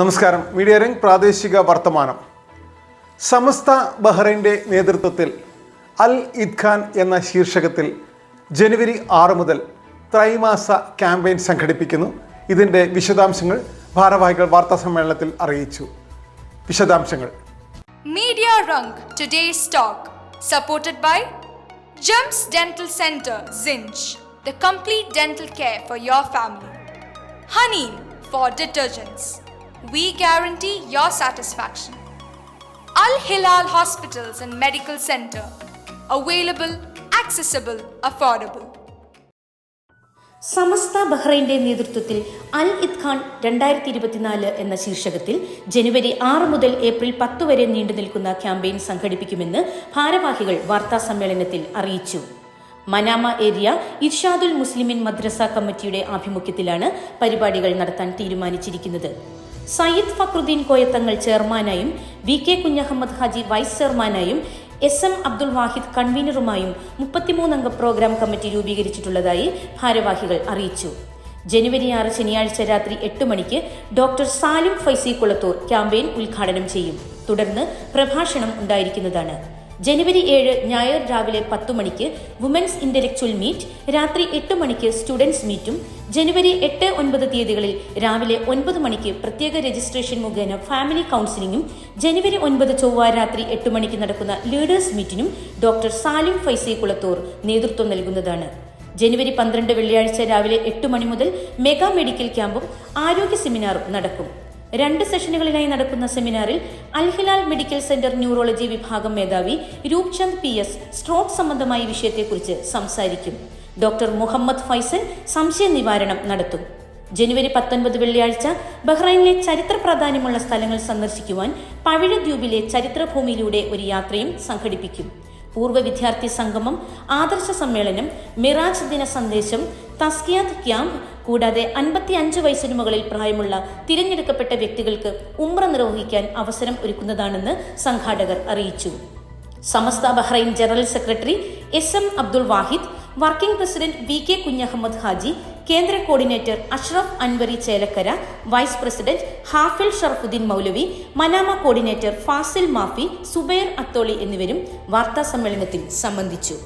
നമസ്കാരം. മീഡിയ രംഗ് പ്രാദേശിക വർത്തമാനം. സമസ്ത ബഹ്റൈന്റെ നേതൃത്വത്തിൽ അൽ ഇദ്ഖാൻ എന്ന ശീർഷകത്തിൽ ജനുവരി ആറ് മുതൽ ത്രൈമാസ ക്യാമ്പയിൻ സംഘടിപ്പിക്കുന്നു. ഇതിന്റെ വിശദാംശങ്ങൾ ഭാരവാഹികൾ വാർത്താ സമ്മേളനത്തിൽ അറിയിച്ചു. വിശദാംശങ്ങൾ. Media ring today stock supported by gems dental centre സിഞ്ച് the complete dental care for your family. Honey for detergents. We guarantee your satisfaction. Al Hilal Hospitals and Medical Center, available, accessible, affordable. Samastha ബഹ്റൈന്റെ നേതൃത്വത്തിൽ അൽ ഇത്ഖാൻ രണ്ടായിരത്തി ഇരുപത്തിനാല് എന്ന ശീർഷകത്തിൽ ജനുവരി ആറ് മുതൽ April പത്ത് വരെ നീണ്ടു നിൽക്കുന്ന ക്യാമ്പയിൻ സംഘടിപ്പിക്കുമെന്ന് ഭാരവാഹികൾ വാർത്താ സമ്മേളനത്തിൽ അറിയിച്ചു മനാമ ഏരിയ ഇർഷാദുൽ മുസ്ലിമിൻ മദ്രസ കമ്മിറ്റിയുടെ ആഭിമുഖ്യത്തിലാണ് പരിപാടികൾ നടത്താൻ തീരുമാനിച്ചിരിക്കുന്നത് Sayyid Fakhruddin Koyathangal ചെയർമാനായും V K Kunhahammed Haji vice ചെയർമാനായും S M Abdul Wahid കൺവീനറുമായും മുപ്പത്തിമൂന്നംഗ പ്രോഗ്രാം കമ്മിറ്റി രൂപീകരിച്ചിട്ടുള്ളതായി ഭാരവാഹികൾ അറിയിച്ചു. ജനുവരി ആറ് ശനിയാഴ്ച രാത്രി എട്ട് മണിക്ക് ഡോക്ടർ സാലിം ഫൈസി കുളത്തൂർ ക്യാമ്പയിൻ ഉദ്ഘാടനം ചെയ്യും. തുടർന്ന് പ്രഭാഷണം ഉണ്ടായിരിക്കുന്നതാണ്. ജനുവരി ഏഴ് ഞായർ രാവിലെ പത്തു മണിക്ക് വുമൻസ് ഇന്റലക്ച്വൽ മീറ്റ് രാത്രി എട്ട് മണിക്ക് സ്റ്റുഡൻസ് മീറ്റും ജനുവരി എട്ട് ഒൻപത് തീയതികളിൽ രാവിലെ ഒൻപത് മണിക്ക് പ്രത്യേക രജിസ്ട്രേഷൻ മുഖേന ഫാമിലി കൗൺസിലിംഗും ജനുവരി ഒൻപത് ചൊവ്വ രാത്രി എട്ട് മണിക്ക് നടക്കുന്ന ലീഡേഴ്സ് മീറ്റിനും ഡോക്ടർ സാലിം ഫൈസി കുളത്തൂർ നേതൃത്വം നൽകുന്നതാണ്. ജനുവരി പന്ത്രണ്ട് വെള്ളിയാഴ്ച രാവിലെ എട്ട് മണി മുതൽ മെഗാ മെഡിക്കൽ ക്യാമ്പും ആരോഗ്യ സെമിനാറും നടക്കും. രണ്ട് സെഷനുകളിലായി നടക്കുന്ന സെമിനാറിൽ അൽഹിലാൽ മെഡിക്കൽ സെന്റർ ന്യൂറോളജി വിഭാഗം മേധാവി രൂപ്ചന്ദ് പി എസ് സ്ട്രോക്ക് സംബന്ധമായ വിഷയത്തെക്കുറിച്ച് സംസാരിക്കും. ഡോക്ടർ മുഹമ്മദ് ഫൈസൽ സംശയ നിവാരണം നടത്തും. ജനുവരി പത്തൊൻപത് വെള്ളിയാഴ്ച ബഹ്റൈനിലെ ചരിത്ര പ്രാധാന്യമുള്ള സ്ഥലങ്ങൾ സന്ദർശിക്കുവാൻ പവിഴദ്വീപിലെ ചരിത്രഭൂമിയിലൂടെ ഒരു യാത്രയും സംഘടിപ്പിക്കും. പൂർവ വിദ്യാർത്ഥി സംഗമം ആദർശ സമ്മേളനം മിറാജ് ദിന സന്ദേശം തസ്കിയാത്ത് ക്യാമ്പ് കൂടാതെ അൻപത്തി അഞ്ച് വയസ്സിന് മുകളിൽ പ്രായമുള്ള തിരഞ്ഞെടുക്കപ്പെട്ട വ്യക്തികൾക്ക് ഉമ്ര നിർവഹിക്കാൻ അവസരം ഒരുക്കുന്നതാണെന്ന് സംഘാടകർ അറിയിച്ചു. Samastha Bahrain general secretary S M Abdul Wahid working president V K Kunhahammad Haji കേന്ദ്ര coordinator Ashraf Anvari Chelakkara vice president Hafil Sharafuddin Moulavi Manama coordinator Fazil Mafi Zubair Atholi എന്നിവരും വാർത്താ സമ്മേളനത്തിൽ സംബന്ധിച്ചു.